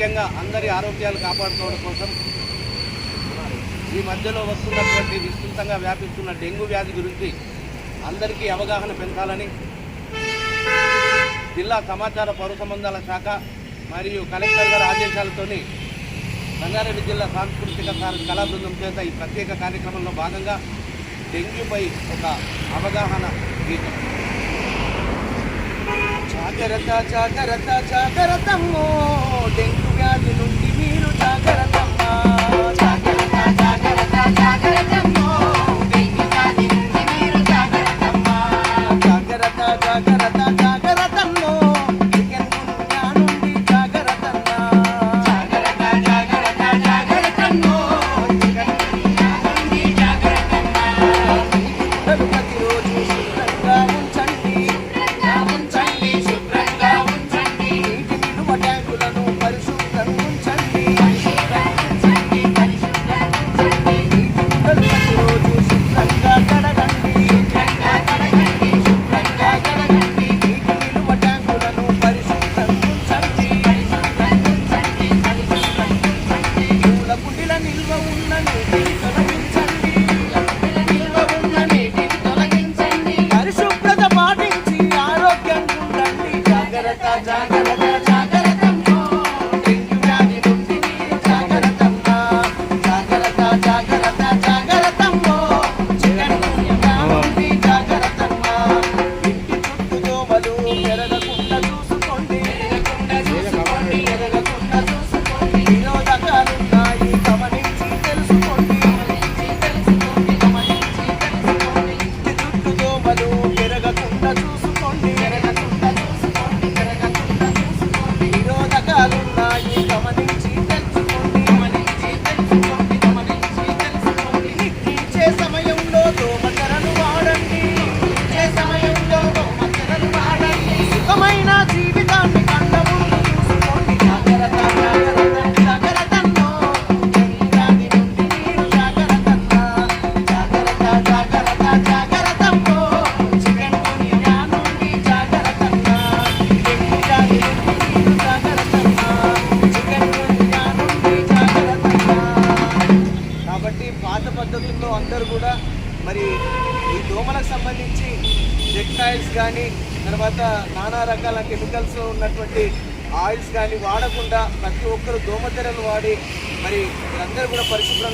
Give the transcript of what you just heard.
ముఖ్యంగా అందరి ఆరోగ్యాలు కాపాడుకోవడం కోసం ఈ మధ్యలో వస్తున్నటువంటి విస్తృతంగా వ్యాపిస్తున్న డెంగ్యూ వ్యాధి గురించి అందరికీ అవగాహన పెంచాలని జిల్లా సమాచార పౌర సంబంధాల శాఖ మరియు కలెక్టర్ గారి ఆదేశాలతోని రంగారెడ్డి జిల్లా సాంస్కృతిక కళా బృందం చేత ఈ ప్రత్యేక కార్యక్రమంలో భాగంగా డెంగ్యూపై ఒక అవగాహన గీతం జాగ్రత్త జాగ్రత్త జాగ్రత్తమ్మో డెంగ్యూ వ్యాధి నుండి మీరు జాగ్రత్త కాబట్టి పాత పద్ధతుల్లో అందరూ కూడా మరి ఈ దోమలకు సంబంధించి టెక్స్టైల్స్ కానీ తర్వాత నానా రకాల కెమికల్స్ ఉన్నటువంటి ఆయిల్స్ కానీ వాడకుండా ప్రతి ఒక్కరు దోమతెరలు వాడి మరి అందరూ కూడా పరిశుభ్రంగా